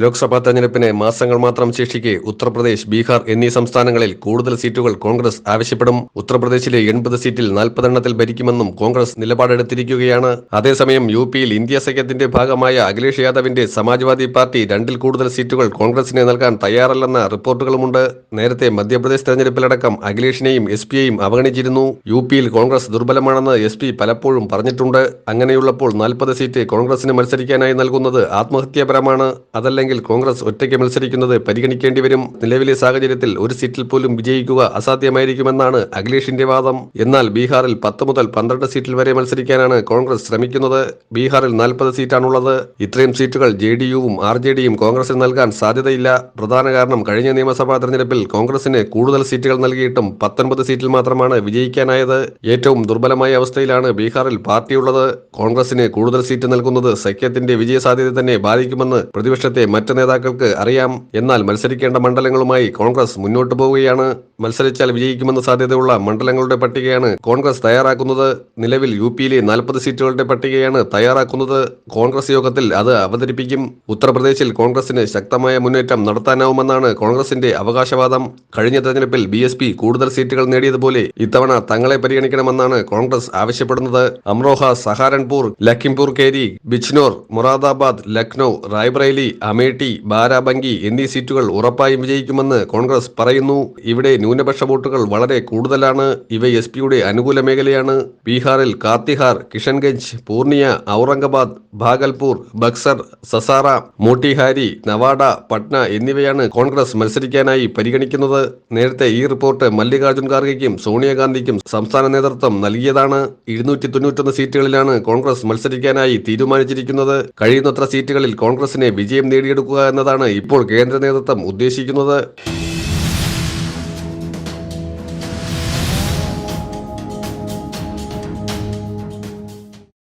ലോക്സഭാ തെരഞ്ഞെടുപ്പിന് മാസങ്ങൾ മാത്രം ശേഷിക്കെ ഉത്തർപ്രദേശ് ബീഹാർ എന്നീ സംസ്ഥാനങ്ങളിൽ കൂടുതൽ സീറ്റുകൾ കോൺഗ്രസ് ആവശ്യപ്പെടും. ഉത്തർപ്രദേശിലെ എൺപത് സീറ്റിൽ നാൽപ്പതെണ്ണത്തിൽ ഭരിക്കുമെന്നും കോൺഗ്രസ് നിലപാടെടുത്തിരിക്കുകയാണ്. അതേസമയം യു പിയിൽ ഇന്ത്യ സഖ്യത്തിന്റെ ഭാഗമായ അഖിലേഷ് യാദവിന്റെ സമാജ്വാദി പാർട്ടി രണ്ടിൽ കൂടുതൽ സീറ്റുകൾ കോൺഗ്രസിന് നൽകാൻ തയ്യാറല്ലെന്ന റിപ്പോർട്ടുകളുമുണ്ട്. നേരത്തെ മധ്യപ്രദേശ് തെരഞ്ഞെടുപ്പിലടക്കം അഖിലേഷിനെയും എസ് പിയെയും അവഗണിച്ചിരുന്നു. യു പിയിൽ കോൺഗ്രസ് ദുർബലമാണെന്ന് എസ് പി പലപ്പോഴും പറഞ്ഞിട്ടുണ്ട്. അങ്ങനെയുള്ളപ്പോൾ നാൽപ്പത് സീറ്റ് കോൺഗ്രസിന് മത്സരിക്കാനായി നൽകുന്നത് ആത്മഹത്യാപരമാണ്. അതല്ലെങ്കിൽ കോൺഗ്രസ് ഒറ്റയ്ക്ക് മത്സരിക്കുന്നത് പരിഗണിക്കേണ്ടി വരും. നിലവിലെ സാഹചര്യത്തിൽ ഒരു സീറ്റിൽ പോലും വിജയിക്കുക അസാധ്യമായിരിക്കുമെന്നാണ് അഖിലേഷിന്റെ വാദം. എന്നാൽ ബീഹാറിൽ പത്ത് മുതൽ പന്ത്രണ്ട് സീറ്റിൽ വരെ മത്സരിക്കാനാണ് കോൺഗ്രസ് ശ്രമിക്കുന്നത്. ബീഹാറിൽ നാൽപ്പത് സീറ്റാണുള്ളത്. ഇത്രയും സീറ്റുകൾ ജെ ഡി യുവും ആർ ജെ ഡിയും കോൺഗ്രസിന് നൽകാൻ സാധ്യതയില്ല. പ്രധാന കാരണം കഴിഞ്ഞ നിയമസഭാ തെരഞ്ഞെടുപ്പിൽ കോൺഗ്രസിന് കൂടുതൽ സീറ്റുകൾ നൽകിയിട്ടും പത്തൊൻപത് സീറ്റിൽ മാത്രമാണ് വിജയിക്കാനായത്. ഏറ്റവും ദുർബലമായ അവസ്ഥയിലാണ് ബീഹാറിൽ പാർട്ടിയുള്ളത്. കോൺഗ്രസിന് കൂടുതൽ സീറ്റ് നൽകുന്നത് സഖ്യത്തിന്റെ വിജയ സാധ്യത തന്നെ ബാധിക്കുമെന്ന് പ്രതിപക്ഷത്തെ മറ്റ് നേതാക്കൾക്ക് അറിയാം. എന്നാൽ മത്സരിക്കേണ്ട മണ്ഡലങ്ങളുമായി കോൺഗ്രസ് മുന്നോട്ട് പോവുകയാണ്. മത്സരിച്ചാൽ വിജയിക്കുമെന്ന സാധ്യതയുള്ള മണ്ഡലങ്ങളുടെ പട്ടികയാണ് കോൺഗ്രസ് തയ്യാറാക്കുന്നത്. നിലവിൽ യു പിയിലെ നാൽപ്പത് സീറ്റുകളുടെ പട്ടികയാണ് തയ്യാറാക്കുന്നത്. കോൺഗ്രസ് യോഗത്തിൽ അത് അവതരിപ്പിക്കും. ഉത്തർപ്രദേശിൽ കോൺഗ്രസിന് ശക്തമായ മുന്നേറ്റം നടത്താനാവുമെന്നാണ് കോൺഗ്രസിന്റെ അവകാശവാദം. കഴിഞ്ഞ തെരഞ്ഞെടുപ്പിൽ ബി എസ് പി കൂടുതൽ സീറ്റുകൾ നേടിയതുപോലെ ഇത്തവണ തങ്ങളെ പരിഗണിക്കണമെന്നാണ് കോൺഗ്രസ് ആവശ്യപ്പെടുന്നത്. അമ്രോഹ സഹാരൻപൂർ ലഖിംപൂർ കേരി ബിജ്നോർ മൊറാദാബാദ് ലക്നൌ റായ്ബറേലി അമേഠി ബാരാബങ്കി എന്നീ സീറ്റുകൾ ഉറപ്പായും വിജയിക്കുമെന്ന് കോൺഗ്രസ് പറയുന്നു. ഇവിടെ ന്യൂനപക്ഷ വോട്ടുകൾ വളരെ കൂടുതലാണ്. ഇവ എസ് പിയുടെ അനുകൂല മേഖലയാണ്. ബീഹാറിൽ കാത്തിഹാർ കിഷൻഗഞ്ച് പൂർണിയ ഔറംഗബാദ് ഭാഗൽപൂർ ബക്സർ സസാറ മോട്ടിഹാരി നവാഡ പട്ന എന്നിവയാണ് കോൺഗ്രസ് മത്സരിക്കാനായി പരിഗണിക്കുന്നത്. നേരത്തെ ഈ റിപ്പോർട്ട് മല്ലികാർജുൻ ഖാർഗെക്കും സോണിയാഗാന്ധിക്കും സംസ്ഥാന നേതൃത്വം നൽകിയതാണ്. ഇരുന്നൂറ്റി തൊണ്ണൂറ്റൊന്ന് സീറ്റുകളിലാണ് കോൺഗ്രസ് മത്സരിക്കാനായി തീരുമാനിച്ചിരിക്കുന്നത്. കഴിയുന്നത്ര സീറ്റുകളിൽ കോൺഗ്രസിനെ വിജയം നേടിയെടുക്കുക എന്നതാണ് ഇപ്പോൾ കേന്ദ്ര നേതൃത്വം ഉദ്ദേശിക്കുന്നത്.